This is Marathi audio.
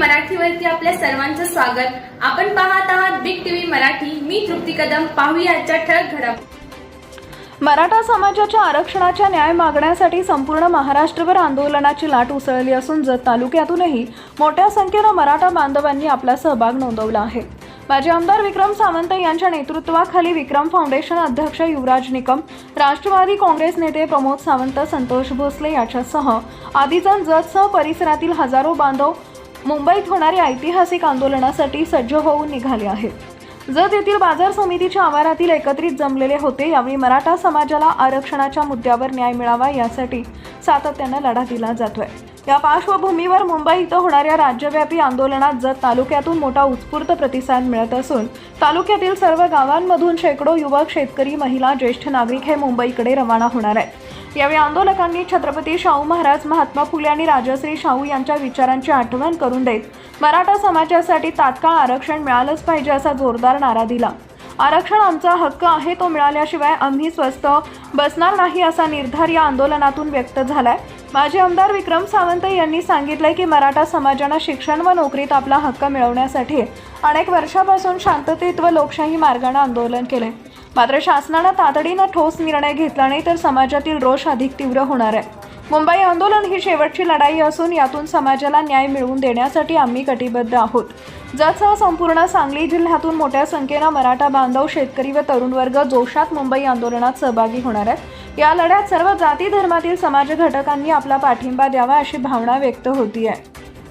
मराठीवरती आपल्या सर्वांचं स्वागत. आपण पाहत आहात बिग टीव्ही मराठी. मी तृप्ती कदम. पाहूया आजच्या ठळक घडामोडी. मराठा समाजाच्या आरक्षणाच्या न्याय मागण्यासाठी संपूर्ण महाराष्ट्रभर आंदोलनाची लाट उसळली असून जत तालुक्यातूनही मोठ्या संख्येनं मराठा बांधवांनी आपला सहभाग नोंदवला आहे. माजी आमदार विक्रम सावंत यांच्या नेतृत्वाखाली विक्रम फाउंडेशन अध्यक्ष युवराज निकम राष्ट्रवादी काँग्रेस नेते प्रमोद सावंत संतोष भोसले याच्यासह आधीजण जतसह परिसरातील हजारो बांधव मुंबईत होणाऱ्या ऐतिहासिक आंदोलनासाठी सज्ज होऊन निघाले आहेत. जत येथील बाजार समितीच्या आवारातील एकत्रित जमलेले होते यावेळी मराठा समाजाला आरक्षणाच्या मुद्द्यावर न्याय मिळावा यासाठी सातत्यानं लढा दिला जातोय. या पार्श्वभूमीवर मुंबई इथं होणाऱ्या राज्यव्यापी आंदोलनात जत तालुक्यातून मोठा उत्स्फूर्त प्रतिसाद मिळत असून तालुक्यातील सर्व गावांमधून शेकडो युवक शेतकरी महिला ज्येष्ठ नागरिक हे मुंबईकडे रवाना होणार आहेत. यावेळी आंदोलकांनी छत्रपती शाहू महाराज महात्मा फुले आणि राजश्री शाहू यांच्या विचारांची आठवण करून देत मराठा समाजासाठी तात्काळ आरक्षण मिळालंच पाहिजे असा जोरदार नारा दिला. आरक्षण आमचा हक्क आहे तो मिळाल्याशिवाय आम्ही स्वस्त बसणार नाही असा निर्धार या आंदोलनातून व्यक्त झालाय. माजी आमदार विक्रम सावंत यांनी सांगितलंय की मराठा समाजानं शिक्षण व नोकरीत आपला हक्क मिळवण्यासाठी अनेक वर्षापासून शांततेत व लोकशाही मार्गाने आंदोलन केले मात्र शासनानं तातडीनं ठोस निर्णय घेतला नाही तर समाजातील रोष अधिक तीव्र होणार आहे. मुंबई आंदोलन ही शेवटची लढाई असून यातून समाजाला न्याय मिळवून देण्यासाठी आम्ही कटिबद्ध आहोत. जसं संपूर्ण सांगली जिल्ह्यातून मोठ्या संख्येनं मराठा बांधव शेतकरी व तरुण वर्ग जोशात मुंबई आंदोलनात सहभागी होणार आहेत. या लढ्यात सर्व जाती धर्मातील समाज घटकांनी आपला पाठिंबा द्यावा अशी भावना व्यक्त होती आहे